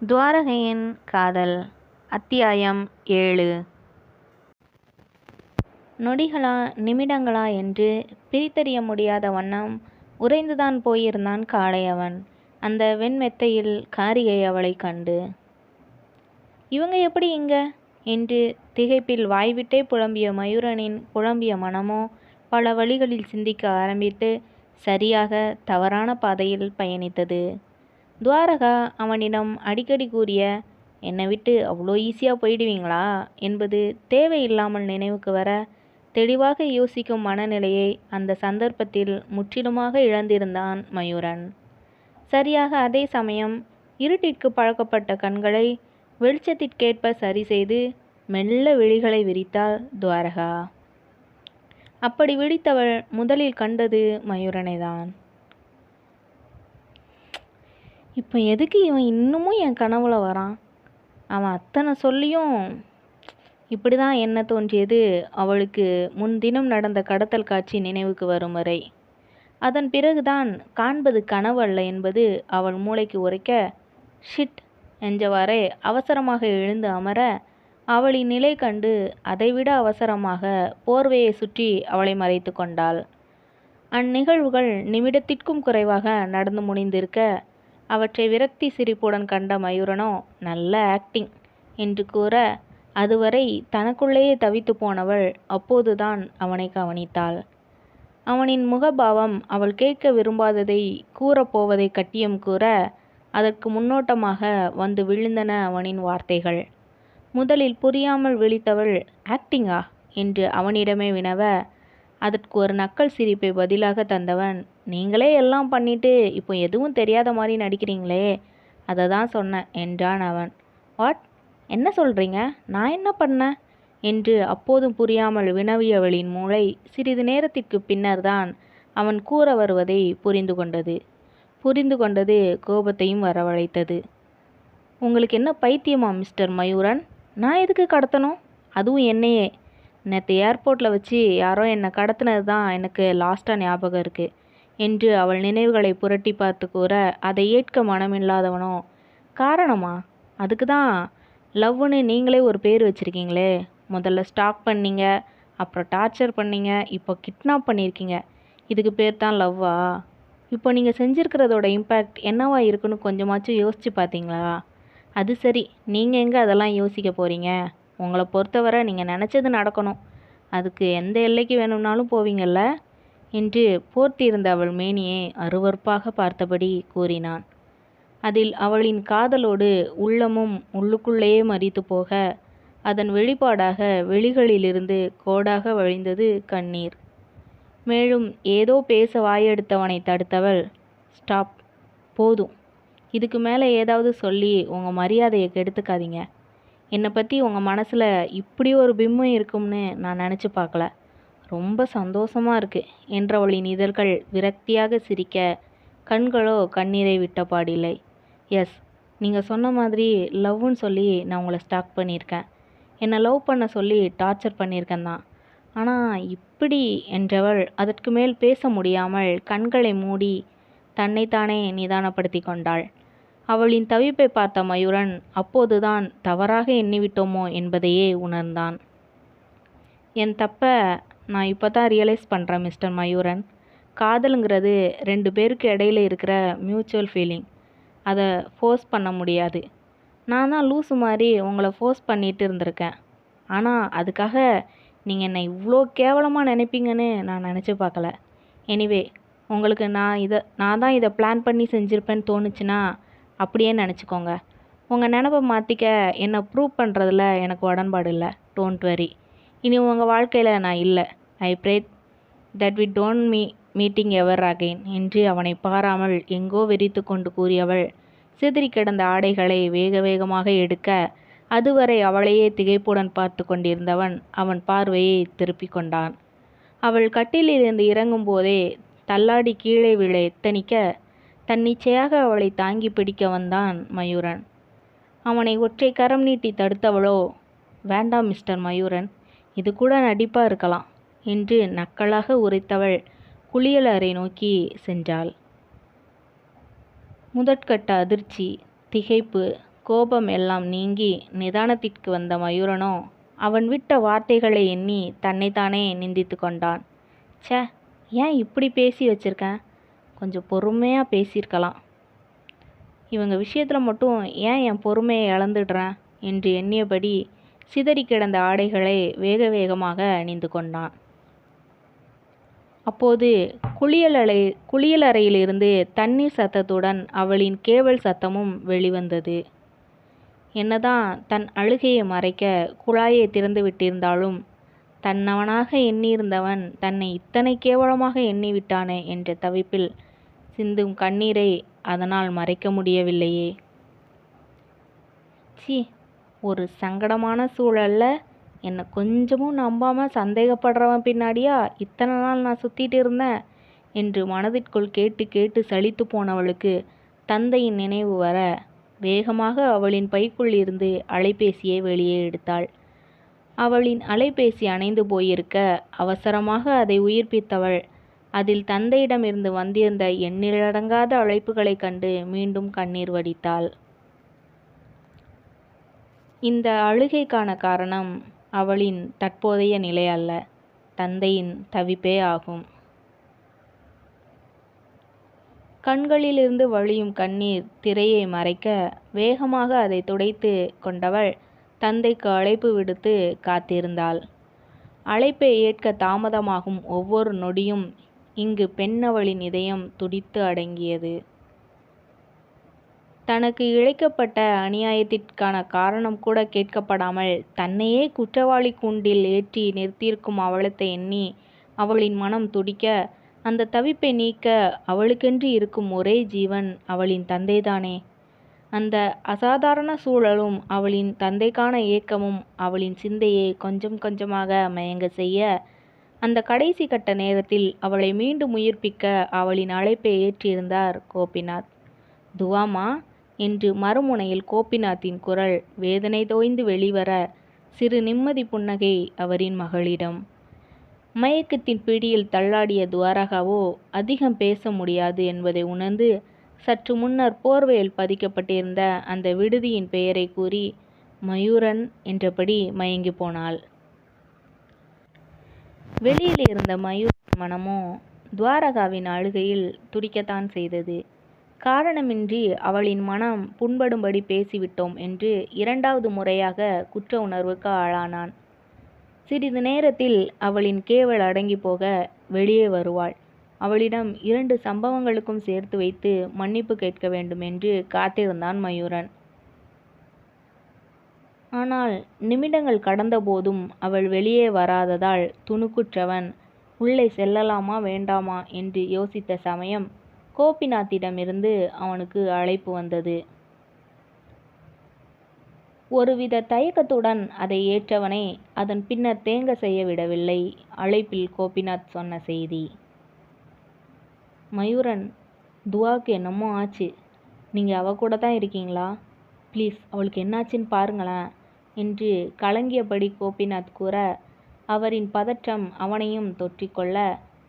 துவாரகையின் காதல் அத்தியாயம் ஏழு. நொடிகளா நிமிடங்களா என்று பிரித்தறிய முடியாத வண்ணம் உறைந்துதான் போயிருந்தான் காளை அவன். அந்த வெண்மெத்தையில் காரிகை அவளைக் கண்டு இவங்க எப்படி இங்க? என்று திகைப்பில் வாய்விட்டே புலம்பிய மயூரனின் புலம்பிய மனமோ பல வழிகளில் சிந்திக்க ஆரம்பித்து சரியாக தவறான பாதையில் பயணித்தது. துவாரகா அவனிடம் அடிக்கடி கூறிய என்னை விட்டு அவ்வளோ ஈஸியாக போயிடுவீங்களா? என்பது தேவையில்லாமல் நினைவுக்கு வர தெளிவாக யோசிக்கும் மனநிலையை அந்த சந்தர்ப்பத்தில் முற்றிலுமாக இழந்திருந்தான் மயூரன். சரியாக அதே சமயம் இருட்டிற்கு பழக்கப்பட்ட கண்களை வெளிச்சத்திற்கேற்ப சரி செய்து மெல்ல விழிகளை விரித்தாள் துவாரகா. அப்படி விழித்தவள் முதலில் கண்டது மயூரனைதான். இப்போ எதுக்கு இவன் இன்னமும் என் கனவுல வரான்? அவன் அத்தனை சொல்லியும் இப்படி தான் என்ன தோன்றியது? அவளுக்கு முன்தினம் நடந்த கடத்தல் காட்சி நினைவுக்கு வரும் வரை. அதன் பிறகுதான் காண்பது கனவு அல்ல என்பது அவள் மூளைக்கு உரைக்க ஷிட் என்றவாறே அவசரமாக எழுந்து அமர அவளின் நிலை கண்டு அதைவிட அவசரமாக போர்வையை சுற்றி அவளை மறைத்து கொண்டாள். அந்நிகழ்வுகள் நிமிடத்திற்கும் குறைவாக நடந்து முடிந்திருக்க அவற்றை விரக்தி சிரிப்புடன் கண்ட மயூரனோ நல்ல ஆக்டிங் என்று கூற அதுவரை தனக்குள்ளேயே தவித்து போனவள் அப்போதுதான் அவனை கவனித்தாள். அவனின் முகபாவம் அவள் கேட்க விரும்பாததை கூறப்போவதை கட்டியம் கூற அதற்கு முன்னோட்டமாக வந்து விழுந்தன அவனின் வார்த்தைகள். முதலில் புரியாமல் விழித்தவள் ஆக்டிங்கா என்று அவனிடமே வினவ அதற்கு ஒரு நக்கல் சிரிப்பை பதிலாக தந்தவன் நீங்களே எல்லாம் பண்ணிட்டு இப்போ எதுவும் தெரியாத மாதிரி நடிக்கிறீங்களே அதை தான் சொன்னேன் என்றான் அவன். வாட்? என்ன சொல்கிறீங்க நான் என்ன பண்ணேன்? என்று அப்போதும் புரியாமல் வினவியவளின் மூளை சிறிது நேரத்திற்கு பின்னர்தான் அவன் கூற வருவதை புரிந்து கொண்டது. புரிந்து கொண்டது கோபத்தையும் வரவழைத்தது. உங்களுக்கு என்ன பைத்தியமா மிஸ்டர் மயூரன்? நான் எதுக்கு கடத்தணும்? அதுவும் என்னையே. நேற்று ஏர்போர்ட்டில் வச்சு யாரோ என்னை கடத்தினது தான் எனக்கு லாஸ்ட்டாக ஞாபகம் இருக்குது என்று அவள் நினைவுகளை புரட்டி பார்த்து கூற அதை ஏற்க மனமில்லாதவனோ? காரணமா? அதுக்கு தான் லவ்னு நீங்களே ஒரு பேர் வச்சுருக்கீங்களே. முதல்ல ஸ்டாக் பண்ணீங்க அப்புறம் டார்ச்சர் பண்ணீங்க இப்போ கிட்னாப் பண்ணியிருக்கீங்க. இதுக்கு பேர் தான் லவ்வா? இப்போ நீங்கள் செஞ்சுருக்கிறதோட இம்பேக்ட் என்னவா இருக்குன்னு கொஞ்சமாச்சும் யோசித்து பார்த்தீங்களா? அது சரி நீங்கள் எங்கே அதெல்லாம் யோசிக்க போகிறீங்க உங்களை பொறுத்தவரை நீங்கள் நினச்சது நடக்கணும். அதுக்கு எந்த எல்லைக்கு வேணும்னாலும் போவீங்கள்ல என்று போர்த்தியிருந்த அவள் மேனியை அருவருப்பாக பார்த்தபடி கூறினான். அதில் அவளின் காதலோடு உள்ளமும் உள்ளுக்குள்ளேயே மறித்து போக அதன் வெளிப்பாடாக வெளிகளிலிருந்து கோடாக வழிந்தது கண்ணீர். மேலும் ஏதோ பேச வாயெடுத்தவனை தடுத்தவள் ஸ்டாப் போதும். இதுக்கு மேலே ஏதாவது சொல்லி உங்கள் மரியாதையை கெடுத்துக்காதீங்க. என்னை பற்றி உங்கள் மனசில் இப்படி ஒரு பிம்மம் இருக்கும்னு நான் நினச்சி பார்க்கல. ரொம்ப சந்தோஷமாக இருக்குது என்றவளின் இதழ்கள் விரக்தியாக சிரிக்க கண்களோ கண்ணீரை விட்ட பாடில்லை. எஸ் நீங்கள் சொன்ன மாதிரி லவ்னு சொல்லி நான் உங்களை ஸ்டாக் பண்ணியிருக்கேன். என்னை லவ் பண்ண சொல்லி டார்ச்சர் பண்ணியிருக்கேன் தான். ஆனால் இப்படி என்றவள் அதற்கு மேல் பேச முடியாமல் கண்களை மூடி தன்னைத்தானே நிதானப்படுத்தி கொண்டாள். அவளின் தவிப்பை பார்த்த மயூரன் அப்போதுதான் தவறாக எண்ணிவிட்டோமோ? என்பதையே உணர்ந்தான். என் தப்ப நான் இப்போ தான் ரியலைஸ் பண்ணுறேன் மிஸ்டர் மயூரன். காதலுங்கிறது ரெண்டு பேருக்கு இடையில இருக்கிற மியூச்சுவல் ஃபீலிங் அதை ஃபோர்ஸ் பண்ண முடியாது. நான் தான் லூஸு மாதிரி உங்களை ஃபோர்ஸ் பண்ணிட்டு இருந்திருக்கேன். ஆனால் அதுக்காக நீங்கள் என்னை இவ்வளோ கேவலமாக நினைப்பீங்கன்னு நான் நினச்சி பார்க்கல. எனிவே உங்களுக்கு நான் இதை நான் தான் இதை பிளான் பண்ணி செஞ்சுருப்பேன்னு தோணுச்சுன்னா அப்படியே நினச்சிக்கோங்க. உங்கள் நினப்பை மாற்றிக்க என்னை ப்ரூவ் பண்ணுறதுல எனக்கு உடன்பாடு இல்லை. டோன்ட் வரி இனி உங்கள் வாழ்க்கையில் நான் இல்லை. I pray that we don't me meeting ever again என்று அவனை பாராமல் எங்கோ வெறித்து கொண்டு கூறியவள். சிதறி கிடந்த ஆடைகளை வேக வேகமாக எடுக்க அதுவரை அவளையே திகைப்புடன் பார்த்து கொண்டிருந்தவன் அவன் பார்வையை திருப்பிக் கொண்டான். அவள் கட்டிலிருந்து இறங்கும் போதே தள்ளாடி கீழே விழ எத்தனிக்க தன்னிச்சையாக அவளை தாங்கி பிடிக்க வந்தான் மயூரன். அவனை ஒற்றை கரம் நீட்டி தடுத்தவளோ வேண்டாம் மிஸ்டர் மயூரன் இது கூட நடிப்பாக இருக்கலாம். என்று நக்கலாக உரைத்தவள் குளியலறை நோக்கி சென்றாள். முதற்கட்ட அதிர்ச்சி திகைப்பு கோபம் எல்லாம் நீங்கி நிதானத்திற்கு வந்த மயூரனோ அவன் விட்ட வார்த்தைகளை எண்ணி தன்னைத்தானே நிந்தித்து கொண்டான். ச்சே ஏன் இப்படி பேசி வச்சிருக்கேன்? கொஞ்சம் பொறுமையாக பேசியிருக்கலாம். இவங்க விஷயத்தில் மட்டும் ஏன் என் பொறுமையை இழந்துடுறேன்? என்று எண்ணியபடி சிதறி கிடந்த ஆடைகளை வேக வேகமாக அணிந்து கொண்டான். அப்போது குளியலறை குளியலறையிலிருந்து தண்ணீர் சத்தத்துடன் அவளின் கேவல் சத்தமும் வெளிவந்தது. என்னதான் தன் அழுகையை மறைக்க குழாயை திறந்து விட்டிருந்தாலும் தன்னவனாக எண்ணியிருந்தவன் தன்னை இத்தனை கேவலமாக எண்ணிவிட்டானே என்ற தவிப்பில் சிந்தும் கண்ணீரை அதனால் மறைக்க முடியவில்லையே. சி ஒரு சங்கடமான சூழல்ல என்னை கொஞ்சமும் நம்பாமல் சந்தேகப்படுறவன் பின்னாடியா? இத்தனை நாள் நான் சுற்றிட்டு இருந்தேன் என்று மனதிற்குள் கேட்டு கேட்டு சலித்து போனவளுக்கு தந்தையின் நினைவு வர வேகமாக அவளின் பைக்குள் இருந்து அலைபேசியை வெளியே எடுத்தாள். அவளின் அலைபேசி அணைந்து போயிருக்க அவசரமாக அதை உயிர்ப்பித்தவள். அதில் தந்தையிடமிருந்து வந்திருந்த எண்ணிலடங்காத அழைப்புகளைக் கண்டு மீண்டும் கண்ணீர் வடித்தாள். இந்த அழுகைக்கான காரணம் அவளின் தற்போதைய நிலை அல்ல தந்தையின் தவிப்பே ஆகும். கண்களிலிருந்து வழியும் கண்ணீர் திரையை மறைக்க வேகமாக அதை துடைத்து கொண்டவள் தந்தைக்கு அழைப்பு விடுத்து காத்திருந்தாள். அழைப்பை ஏற்க தாமதமாகும் ஒவ்வொரு நொடியும் இங்கு பெண்ணவளின் இதயம் துடித்து அடங்கியது. தனக்கு இழைக்கப்பட்ட அநியாயத்திற்கான காரணம் கூட கேட்கப்படாமல் தன்னையே குற்றவாளி கூண்டில் ஏற்றி நிறுத்தியிருக்கும் அவலத்தை எண்ணி அவளின் மனம் துடிக்க அந்த தவிப்பை நீக்க அவளுக்கென்று இருக்கும் ஒரே ஜீவன் அவளின் தந்தைதானே. அந்த அசாதாரண சூழலும் அவளின் தந்தைக்கான ஏக்கமும் அவளின் சிந்தையை கொஞ்சம் கொஞ்சமாக மயங்க செய்ய அந்த கடைசி கட்ட நேரத்தில் அவளை மீண்டும் உயிர்ப்பிக்க அவளின் அழைப்பை ஏற்றியிருந்தார் கோபிநாத். துவாமா என்று மறுமுனையில் கோபிநாத்தின் குரல் வேதனை தோய்ந்து வெளிவர சிறு நிம்மதி புன்னகை அவரின் மகளிடம். மயக்கத்தின் பிடியில் தள்ளாடிய துவாரகாவோ அதிகம் பேச முடியாது என்பதை உணர்ந்து சற்று முன்னர் போர்வையில் பதிக்கப்பட்டிருந்த அந்த விடுதியின் பெயரை கூறி மயூரன் என்றபடி மயங்கி போனாள். வெளியில் இருந்த மயூரன் மனமோ துவாரகாவின் அழுகையில் துடிக்கத்தான் செய்தது. காரணமின்றி அவளின் மனம் புண்படும்படி பேசிவிட்டோம் என்று இரண்டாவது முறையாக குற்ற உணர்வுக்கு ஆளானான். சிறிது நேரத்தில் அவளின் கேவல் அடங்கி போக வெளியே வருவாள். அவளிடம் இரண்டு சம்பவங்களுக்கும் சேர்த்து வைத்து மன்னிப்பு கேட்க வேண்டும் என்று காத்திருந்தான் மயூரன். ஆனால் நிமிடங்கள் கடந்தபோதும் அவள் வெளியே வராததால் துணுக்குற்றவன் உள்ளே செல்லலாமா வேண்டாமா? என்று யோசித்த சமயம் கோபிநாத்திடமிருந்து அவனுக்கு அழைப்பு வந்தது. ஒருவித தயக்கத்துடன் அதை ஏற்றவனை அதன் பின்னர் தேங்க செய்ய விடவில்லை. அழைப்பில் கோபிநாத் சொன்ன செய்தி மயூரன் துவாக்கு என்னமோ ஆச்சு. நீங்கள் அவ கூட தான் இருக்கீங்களா? ப்ளீஸ் அவளுக்கு என்னாச்சுன்னு பாருங்களேன் என்று கலங்கியபடி கோபிநாத் கூற அவரின் பதற்றம் அவனையும் தொற்றிக்கொள்ள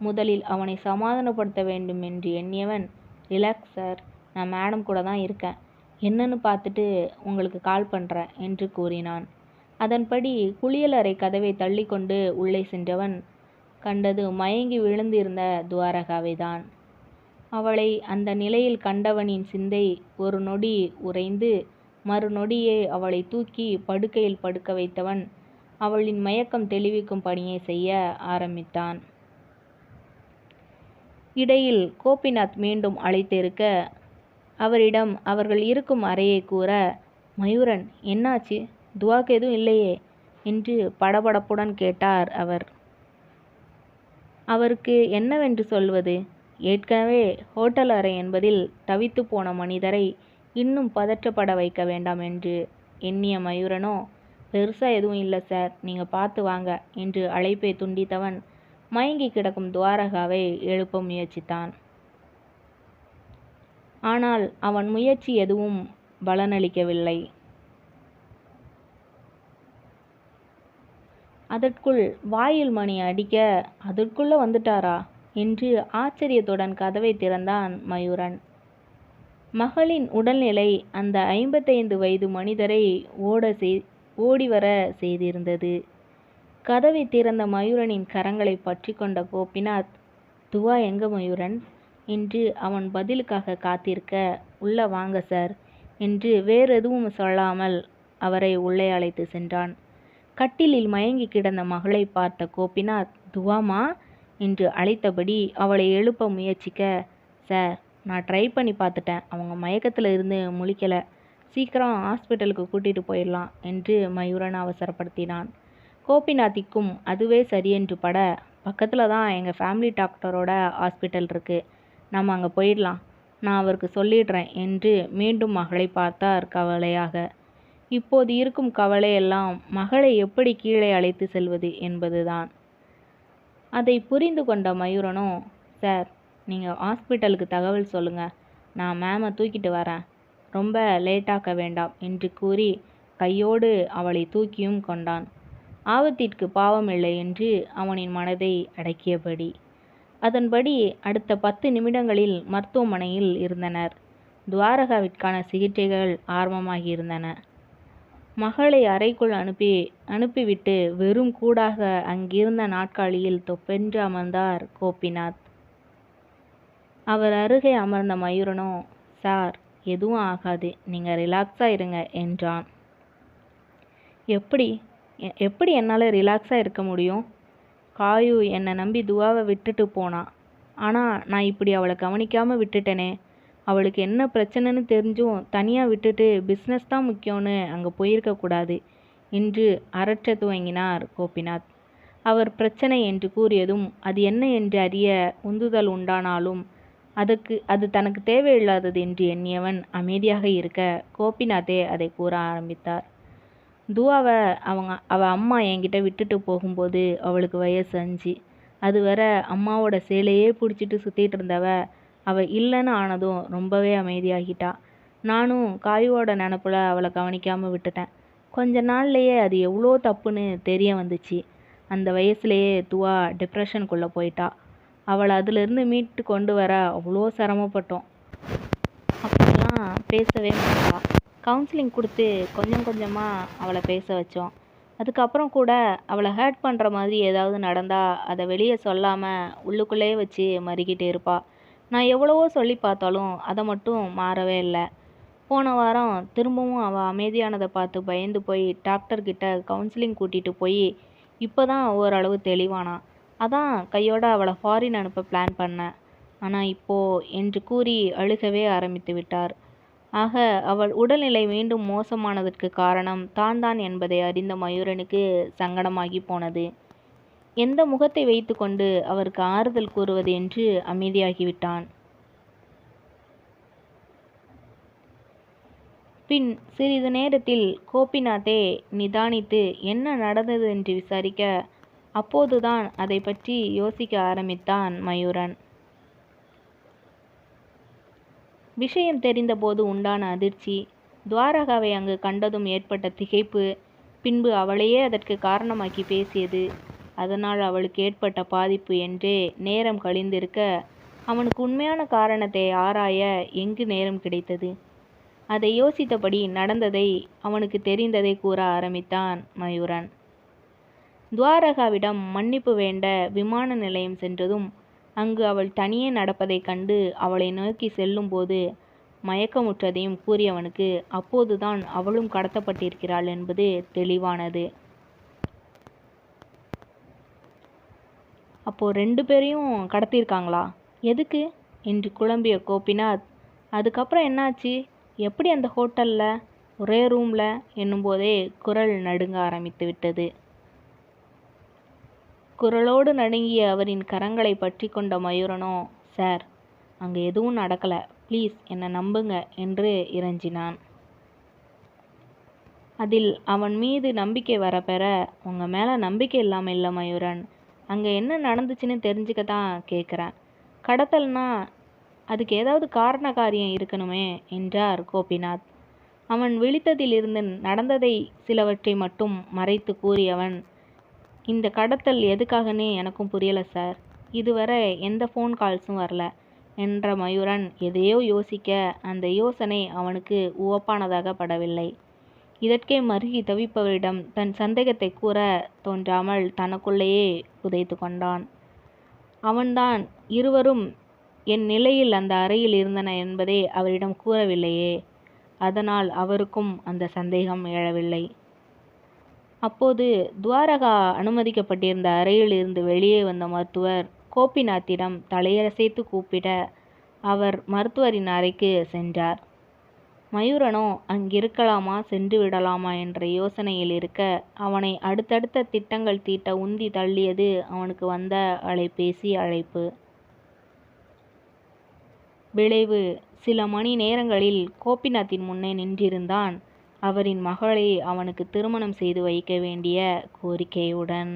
முதலில் அவனை சமாதானப்படுத்த வேண்டும் என்று எண்ணியவன் ரிலாக்ஸ் சார் நான் மேடம் கூட தான் இருக்கேன். என்னன்னு பார்த்துட்டு உங்களுக்கு கால் பண்ணுறேன் என்று கூறினான். அதன்படி குளியலறை கதவை தள்ளிக்கொண்டு உள்ளே சென்றவன் கண்டது மயங்கி விழுந்திருந்த துவாரகாவை தான் அவளை அந்த நிலையில் கண்டவனின் சிந்தை ஒரு நொடி உறைந்து மறுநொடியே அவளை தூக்கி படுக்கையில் படுக்க வைத்தவன் அவளின் மயக்கம் தெளிவிக்கும் பணியை செய்ய ஆரம்பித்தான். இடையில் கோபிநாத் மீண்டும் அழைத்திருக்க அவரிடம் அவர்கள் இருக்கும் அறையை கூற மயூரன் என்னாச்சு? துவாக்கு எதுவும் இல்லையே என்று படபடப்புடன் கேட்டார் அவர். அவருக்கு என்னவென்று சொல்வது? ஏற்கனவே ஹோட்டல் அறை என்பதில் தவித்து போன மனிதரை இன்னும் பதற்றப்பட வைக்க வேண்டாம் என்று எண்ணிய மயூரனோ பெருசாக எதுவும் இல்லை சார் நீங்கள் பார்த்து வாங்க என்று அழைப்பை துண்டித்தவன் மயங்கி கிடக்கும் துவாரகாவை எழுப்ப முயற்சித்தான். ஆனால் அவன் முயற்சி எதுவும் பலனளிக்கவில்லை. அதற்குள் வாயில் மணி அடிக்க அதற்குள்ள வந்துட்டாரா? என்று ஆச்சரியத்துடன் கதவை திறந்தான் மயூரன். மகளின் உடல்நிலை அந்த ஐம்பத்தைந்து வயது மனிதரை ஓட செய் ஓடிவர செய்திருந்தது. கதவை திறந்த மயூரனின் கரங்களை பற்றி கொண்ட கோபிநாத் துவா எங்க மயூரன் என்று அவன் பதிலுக்காக காத்திருக்க உள்ள வாங்க சார் என்று வேறெதுவும் சொல்லாமல் அவரை உள்ளே அழைத்து சென்றான். கட்டிலில் மயங்கி கிடந்த மகளை பார்த்த கோபிநாத் துவாமா என்று அழைத்தபடி அவளை எழுப்ப முயற்சிக்க சார் நான் ட்ரை பண்ணி பார்த்துட்டேன். அவங்க மயக்கத்தில் இருந்து முழிக்கலை. சீக்கிரம் ஹாஸ்பிட்டலுக்கு கூட்டிகிட்டு போயிடலாம் என்று மயூரன் அவசரப்படுத்தினான். கோபிநாத்திக்கும் அதுவே சரியென்று பட பக்கத்தில் தான் எங்கள் ஃபேமிலி டாக்டரோட ஹாஸ்பிட்டல் இருக்குது நம்ம அங்கே போயிடலாம். நான் அவருக்கு சொல்லிடுறேன் என்று மீண்டும் மகளை பார்த்தார் கவலையாக. இப்போது இருக்கும் கவலையெல்லாம் மகளை எப்படி கீழே அழைத்து செல்வது என்பதுதான். அதை புரிந்து கொண்ட மயூரனும் சார் நீங்கள் ஹாஸ்பிட்டலுக்கு தகவல் சொல்லுங்கள் நான் மேமை தூக்கிட்டு வரேன். ரொம்ப லேட்டாக்க வேண்டாம் என்று கூறி கையோடு அவளை தூக்கியும் கொண்டான். ஆபத்திற்கு பாவமில்லை என்று அவனின் மனதை அடக்கியபடி. அதன்படி அடுத்த பத்து நிமிடங்களில் மருத்துவமனையில் இருந்தனர். துவாரகாவிற்கான சிகிச்சைகள் ஆரம்பமாகியிருந்தன. மகளை அறைக்குள் அனுப்பி அனுப்பிவிட்டு வெறும் கூடாக அங்கிருந்த நாட்காலியில் தொப்பென்று அமர்ந்தார் கோபிநாத். அவர் அருகே அமர்ந்த மயூரனோ சார் எதுவும் ஆகாது. நீங்கள் ரிலாக்ஸாக இருங்க என்றான். எப்படி? எப்படி என்னால் ரிலாக்ஸாக இருக்க முடியும்? காயு என்னை நம்பி துவாவை விட்டுட்டு போனா. ஆனால் நான் இப்படி அவளை கவனிக்காமல் விட்டுட்டேனே. அவளுக்கு என்ன பிரச்சனைன்னு தெரிஞ்சும் தனியாக விட்டுட்டு பிஸ்னஸ் தான் முக்கியம்னு அங்கே போயிருக்கக்கூடாது என்று அரற்ற துவங்கினார் கோபிநாத். அவர் பிரச்சனை என்று கூறியதும் அது என்ன என்று அறிய உந்துதல் உண்டானாலும் அதற்கு அது தனக்கு தேவையில்லாதது என்று எண்ணியவன் அமைதியாக இருக்க கோபிநாத்தே அதை கூற ஆரம்பித்தார். துவாவை அவங்க அவள் அம்மா என்கிட்ட விட்டுட்டு போகும்போது அவளுக்கு வயசு அஞ்சு. அது வர அம்மாவோட சேலையே பிடிச்சிட்டு சுற்றிட்டு இருந்தவ அவள் இல்லைன்னு ஆனதும் ரொம்பவே அமைதியாகிட்டா. நானும் காயுவோட நினப்பில் அவளை கவனிக்காமல் விட்டுட்டேன். கொஞ்ச நாள்லையே அது எவ்வளோ தப்புன்னு தெரிய வந்துச்சு. அந்த வயசுலேயே துவா டிப்ரெஷனுக்குள்ளே போயிட்டா. அவளை அதிலிருந்து மீட்டு கொண்டு வர அவ்வளோ சிரமப்பட்டோம். அப்படிலாம் பேசவே மாட்டான் கவுன்சிலிங் கொடுத்து கொஞ்சம் கொஞ்சமாக அவளை பேச வச்சோம். அதுக்கப்புறம் கூட அவளை ஹேர்ட் பண்ணுற மாதிரி ஏதாவது நடந்தால் அதை வெளியே சொல்லாமல் உள்ளுக்குள்ளேயே வச்சு மறிக்கிட்டு இருப்பாள் நான் எவ்வளவோ சொல்லி பார்த்தாலும் அதை மட்டும் மாறவே இல்லை. போன வாரம் திரும்பவும் அவள் அமைதியானதை பார்த்து பயந்து போய் டாக்டர்கிட்ட கவுன்சிலிங் கூட்டிகிட்டு போய் இப்போ தான் ஓரளவு தெளிவானா. அதான் கையோட அவளை ஃபாரின் அனுப்ப பிளான் பண்ணேன். ஆனால் இப்போது என்று கூறி அழுகவே ஆரம்பித்து விட்டார். ஆக அவள் உடல்நிலை மீண்டும் மோசமானதற்கு காரணம் தான் தான் என்பதை அறிந்த மயூரனுக்கு சங்கடமாகி போனது. எந்த முகத்தை வைத்துக்கொண்டு அவருக்கு ஆறுதல் கூறுவது என்று அமைதியாகிவிட்டான். பின் சிறிது நேரத்தில் கோபிநாத்தே நிதானித்து என்ன நடந்தது? என்று விசாரிக்க அப்போதுதான் அதை பற்றி யோசிக்க ஆரம்பித்தான் மயூரன். விஷயம் தெரிந்தபோது உண்டான அதிர்ச்சி. துவாரகாவை அங்கு கண்டதும் ஏற்பட்ட திகைப்பு பின்பு அவளையே அதற்கு காரணமாக்கி பேசியது. அதனால் அவளுக்கு ஏற்பட்ட பாதிப்பு என்றே நேரம் கழிந்திருக்க அவனுக்கு உண்மையான காரணத்தை ஆராய எங்கு நேரம் கிடைத்தது? அதை யோசித்தபடி நடந்ததை அவனுக்கு தெரிந்ததை கூற ஆரம்பித்தான் மயூரன். துவாரகாவிடம் மன்னிப்பு வேண்ட விமான நிலையம் சென்றதும் அங்கு அவள் தனியே நடப்பதைக் கண்டு அவளை நோக்கி செல்லும்போது மயக்கமுற்றதையும் கூறியவனுக்கு அப்போதுதான் அவளும் கடத்தப்பட்டிருக்கிறாள் என்பது தெளிவானது. அப்போ ரெண்டு பேரையும் கடத்தியிருக்காங்களா? எதுக்கு? என்று குழம்பிய கோபிநாத் அதுக்கப்புறம் என்னாச்சு? எப்படி அந்த ஹோட்டலில் ஒரே ரூமில்? என்னும்போதே குரல் நடுங்க ஆரம்பித்து விட்டது. குரலோடு நடுங்கிய அவரின் கரங்களை பற்றி கொண்ட மயூரனோ சார் அங்கே எதுவும் நடக்கல. ப்ளீஸ் என்னை நம்புங்க என்று இறைஞ்சினான் அதில் அவன் மீது நம்பிக்கை வரப்பெற உங்கள் மேலே நம்பிக்கை இல்லாமல் இல்லை மயூரன். அங்கே என்ன நடந்துச்சுன்னு தெரிஞ்சுக்க தான் கேட்குறேன் கடத்தல்னா அதுக்கு ஏதாவது காரண காரியம் இருக்கணுமே என்றார் கோபிநாத். அவன் விழித்ததிலிருந்து நடந்ததை சிலவற்றை மட்டும் மறைத்து கூறியவன் இந்த கடத்தல் எதுக்காகனே எனக்கும் புரியலை சார் இதுவரை எந்த ஃபோன் கால்ஸும் வரல என்ற மயூரன் எதையோ யோசிக்க அந்த யோசனை அவனுக்கு உவப்பானதாக படவில்லை. இதற்கே மருகி தவிப்பவரிடம் தன் சந்தேகத்தைக் கூற தோன்றாமல் தனக்குள்ளேயே புதைத்து கொண்டான். அவன்தான் இருவரும் என் நிலையில் அந்த அறையில் இருந்தன என்பதை அவரிடம் கூறவில்லையே. அதனால் அவருக்கும் அந்த சந்தேகம் எழவில்லை. அப்போது துவாரகா அனுமதிக்கப்பட்டிருந்த அறையில் இருந்து வெளியே வந்த மருத்துவர் கோபிநாத்திடம் தலையரசைத்து கூப்பிட அவர் மருத்துவரின் அறைக்கு சென்றார். மயூரனோ அங்கிருக்கலாமா சென்று விடலாமா என்ற யோசனையில் இருக்க அவனை அடுத்தடுத்த திட்டங்கள் தீட்ட உந்தி தள்ளியது அவனுக்கு வந்த அலைபேசி அழைப்பு. விளைவு சில மணி நேரங்களில் கோபிநாத்தின் முன்னே நின்றிருந்தான் அவரின் மகளை அவனுக்கு திருமணம் செய்து வைக்க வேண்டிய கோரிக்கையுடன்.